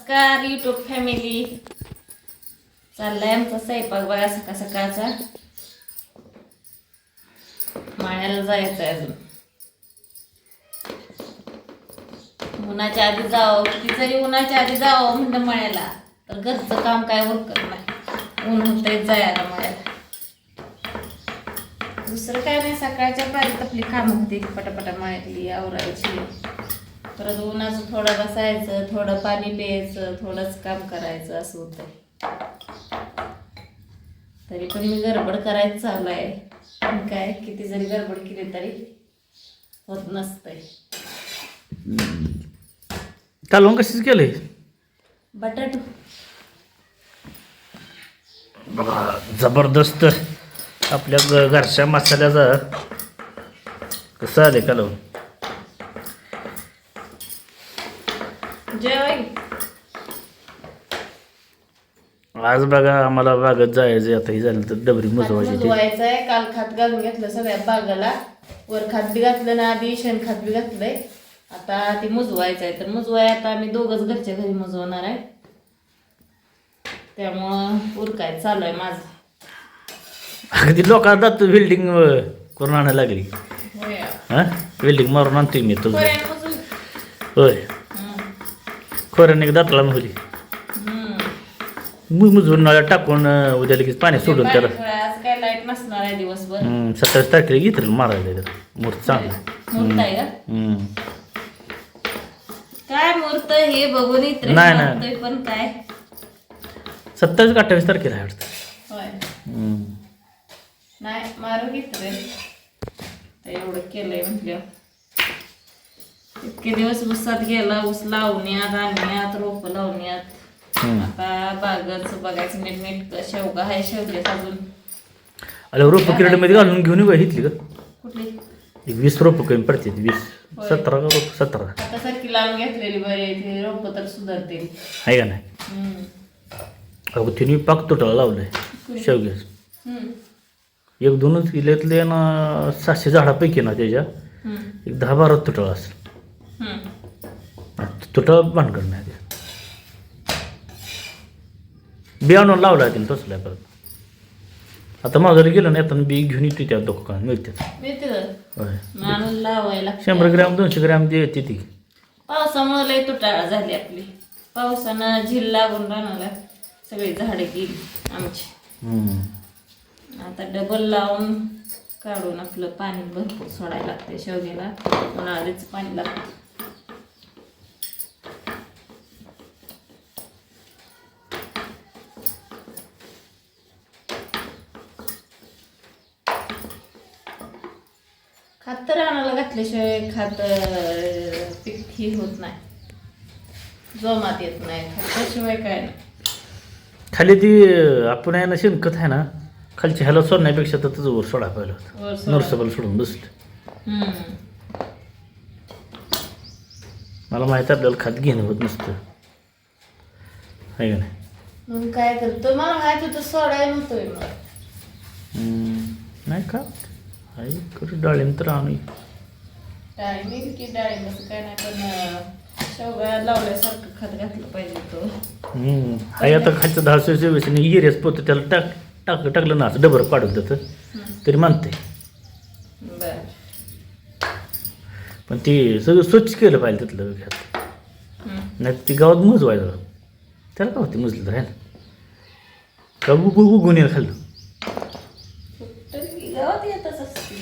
नमस्कार YouTube family चाललाय आमचा स्वयंपाक बघा सकाळ सकाळचा. माळ्याला जायचं आहे अजून. उन्हाच्या आधी जावं किती जरी उन्हाच्या आधी जावं म्हणलं माळ्याला. तर घरचं काम काय उरकत नाही. ऊन होतंय जायला माळ्याला. दुसरं काय नाही सकाळच्या पाहिजे आपली कामं होती. पटापटा माळ्यातली आवरायची. परत उन्हाचं थोडं बसायचं थोडं पाणी प्यायचं थोडंच काम करायचं असं होतं तरी पण मी गडबड करायचं चालू आहे. पण काय किती जरी गडबड केली तरी होत नसतंय. कालवण कशीच केलंय बटाटू. बघा जबरदस्त आपल्या ग- घरच्या मसाल्याचा कसं आले कालवण जेवाय आज बघा आम्हाला बागत जायचं आता हे झालं तर डबरी मुजवायची आहे काल खात घालून घेतलं सगळ्या बागाला. वर खात बी घातलं ना आधी शेण खात बी घातलंय. आता ती मुजवायचं आहे तर मुजवाय आता आम्ही दोघच घरच्या घरी मुजवणार आहे. त्यामुळं उरकाय चालू आहे माझं. अगदी लोकांना जातो बिल्डिंग करून आणायला लागली. हां? बिल्डिंग मारून आणतोय मी तुझं. होय. खोऱ्याने दातला होली मुजवून नळ्यात टाकून उद्या लगेच पाणी सोडून त्याला. आज काय लाइट नसणार आहे दिवसभर. हम्म, सत्तावीस तारखेला घेतील मारायला त्याला मूर्त चांगला. आहे का? हम्म. काय मुहूर्त हे बघून इतर नाही, नाही. पण काय? सत्तावीस का अठ्ठावीस तारखेला आहे वाटतं. होय. हम्म. नाही मारू घेत रे तर एवढं केलंय म्हटलं इतके दिवस उसात गेला ऊस लावण्यात आणण्यात रोप लावण्यात. आता बागच बघायचं नीट नीट शेवगा आहे शेवग्यात अजून. अरे रोपं किरडमध्ये घालून घेऊन येऊ घेतली का कुठली? एक वीस रोपं कमी पडते वीस होय. सतरा का रोप? सतरा. आता सारखी लावून घेतलेली बरी ते रोप तर सुधारतील. आहे का नाही? हम्म. अगं तिने पाक तुटाला लावलंय शेवग्यास हम्म. एक दोनच किल्ल्यातले ना सातशे झाडापैकी ना त्याच्या. हम्म. एक दहा बारा तुटाळा असेल. हम्म. तुटाळा भानगड नाही ते बियाणं लावला तिने तसला परत आता माझ्याला गेलं नाही आता बी घेऊन येते त्या दुकान मिळतात मिळते होय. माणूस लावायला. शंभर ग्रॅम दोनशे ग्रॅम दे येते ती. पावसामुळे लय तुटाळा झाली आपली. पावसानं झील लागून राहणार सगळी झाडे गेली आमची. हम्म. आता डबल लावून काढून आपलं पाणी भरपूर सोडायला लागते शेवग्याला. उन्हाळ्याचं पाणी लागतं खात तर रानाला घातल्याशिवाय खात पीक ही होत नाही. जोमात येत नाही. खात्याशिवाय काय नाही. खाली ती आपण आहे ना शेणखत आहे ना खालची ह्याला सोडण्यापेक्षा तर तुझं वर सोडा पाहिलं. होतं वर सोडा. नरसबल सोडून बसलं. हम्म. मला माहिती आपल्याला खात घेणं होत नसतं. आहे का नाही? मग काय करतो? मला माहीत होतं सोडायला नव्हतोय मग हम्म. नाही का? आई करू डाळिंब तर आणू. टायमिंग की डाळिंब असं काय नाही पण शेवगा लावल्यासारखं खत घातलं पाहिजे तो. आई आता खालचं दहा सव्वीस इरियास पोतं त्याला टाक टाक टाकलं ना असं डबर पाडून देतं. तरी मानते पण ते सगळं स्वच्छ केलं पाहिजे तिथलं हम्म. नाही ती गावात मुजवायचं त्याला काय होते मुजलं तर आहे ना. का उगू उगून येईल खाल्लं? की असते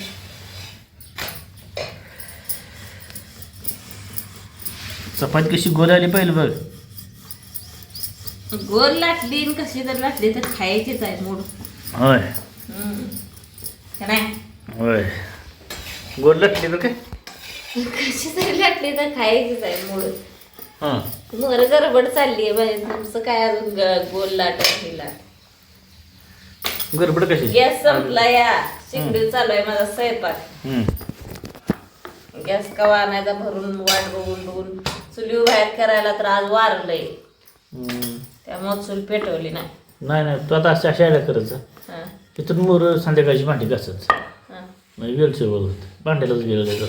चपाती कशी गोल आली पाहिजे बघ. गोल लाटली आणि कशी तर लाटली तर खायचीच आहे मूड. होय. हम्म. का नाही? होय. गोल लागली तर काय? कशी तरी लाटली तर खायचीच आहे मूड. हां. मोर गडबड चालली आहे बाई तुमचं काय अजून ग- गोल लाट हे लाट. गडबड कशी? गॅस संपला या शेगडी चालू आहे माझा स्वयंपाक. हम्म. गॅस कवा आणायचा भरून वाट बघून बघून. चुली बाहेर करायला तर आज वारलंय. हम्म. त्यामुळे चूल पेटवली नाही. नाही नाही तू आता अशा आयडिया करत जा हा, तिथून मोर संध्याकाळची भांडी घासत हा. म्हणजे वेळ सेवल होत. भांड्यालाच वेळ जात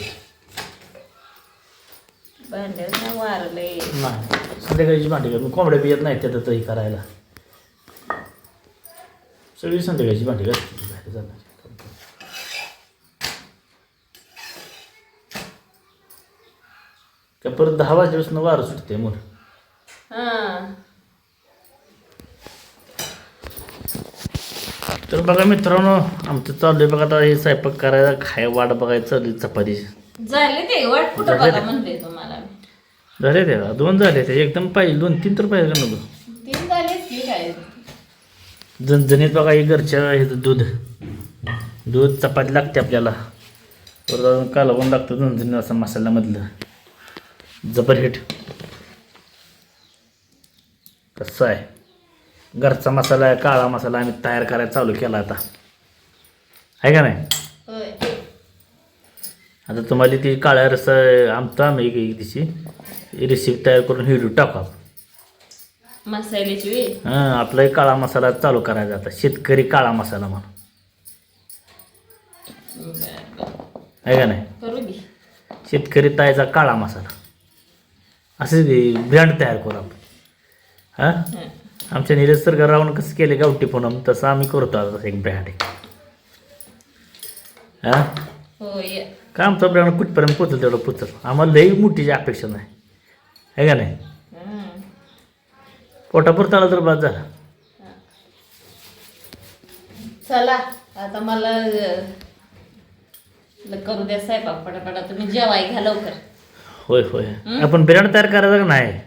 भांड्याला वारलंय. नाही संध्याकाळची भांडी कर कोंबड्या बी येत नाही त्यात हे करायला. सगळी संध्याकाळची भांडी घालते बाहेर जाणार परत दहा वाजल्यापासून वारं सुटते हां तर बघा मित्रांनो आमचं चालू आहे बघा आता हे स्वयंपाक करायला खाय वाट बघायचं चालू आहे चपातीची झाले ते वाट कुठं झाले बघा ते. म्हणले तुम्हाला मी. झाले ते का? दोन झाले ते एकदम पाहिजे दोन तीन तर पाहिजे का नको झणझणीत बघा हे घरच्या ह्याचं दूध. दूध चपाती लागते आपल्याला. परत अजून कालवून लागतं झणझणीत असं मसाल्यामधलं. जबर हिट. कसं आहे? घरचा मसाला आहे काळा मसाला आम्ही तयार करायला चालू केला आता. आहे का नाही? आता तुम्हाला ती काळ्या रसा आमचा आम्ही एक एक दिवशी रेसिपी तयार करून व्हिडिओ टाकू मसाल्याची हां आपला एक काळा मसाला चालू करायचा आता. शेतकरी काळा मसाला म्हणून. आहे का नाही? करू शेतकरी तायचा काळा मसाला. असे ब्रँड तयार करू आपण. हां? हं. आमच्या निलेश सर राहून कसं केले? गावठी पूनम तसं आम्ही करतो आता एक ब्रँड आहे हां? होय. का आमचा ब्रँड कुठपर्यंत पोचल तेवढं पोचल? आम्हाला लई मोठीची अपेक्षा नाही. आहे का नाही. पोटापुरता आला तर बाद झाला. चला आता मला ल- करू द्या स्वयंपाक पटापटा तुम्ही जेवाय घ्या लवकर. होय होय. आपण ब्रँड तयार करायचा का? नाही.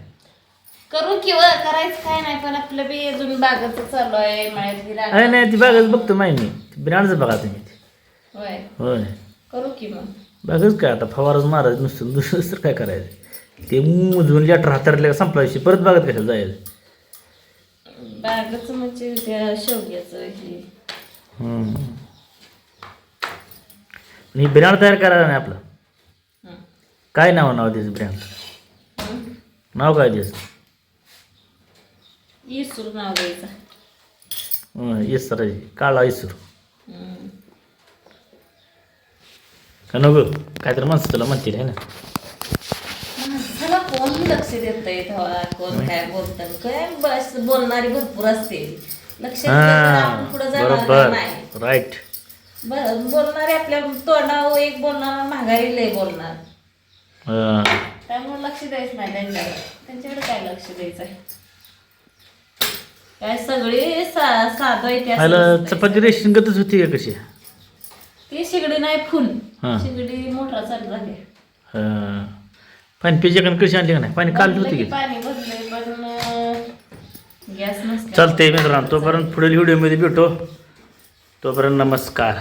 करू किंवा करायचं काय नाही पण आपलं बी अजून बागाचं चालू आहे मळ्यातली अरे. नाही ती बागच बघतो माहिती मी. ब्रँडच बघा तुम्ही ती. होय. होय. करू की मग. बागच काय आता? फवारच मारायचं नुसतं दुसरं काय करायचं? ते मुजून लेटर हातारले संपला विषय परत बागत कशाला जायचं? बागाचं म्हणजे त्या शेवग्याचं हे. आणि ब्रँड तयार करायला नाही आपलं? हं. काय नाव नाव द्यायचं ब्रँड. नाव काय द्यायचं इसूर नाव द्यायचं. इसर काळा इसूर. का नको? काय तर माणसं तुला म्हणतील आहे ना? कोण लक्ष देत तेव्हा कोण काय बोलतं. काय बस बोलणारी भरपूर असते. लक्ष आपण पुढे जाणार नाही राईट बोलणारे आपल्या तोंडावर एक बोलणार माघारी लय बोलणार. त्यामुळे लक्ष द्यायचं नाही त्यांच्याकडे त्यांच्याकडे काय लक्ष द्यायचं आहे काय सगळे साधं इतिहास. चपाती रेशन गतच होती का कशी? ती शिगडी नाही फुल. शिगडी मोठा चालू झाली. पाणी पिजे का कशी आणली का नाही? पाणी काल होती की की? पाणी भरलंय पण गॅस नसते चालते मित्रांनो तोपर्यंत पुढील व्हिडिओमध्ये भेटो. तोपर्यंत नमस्कार.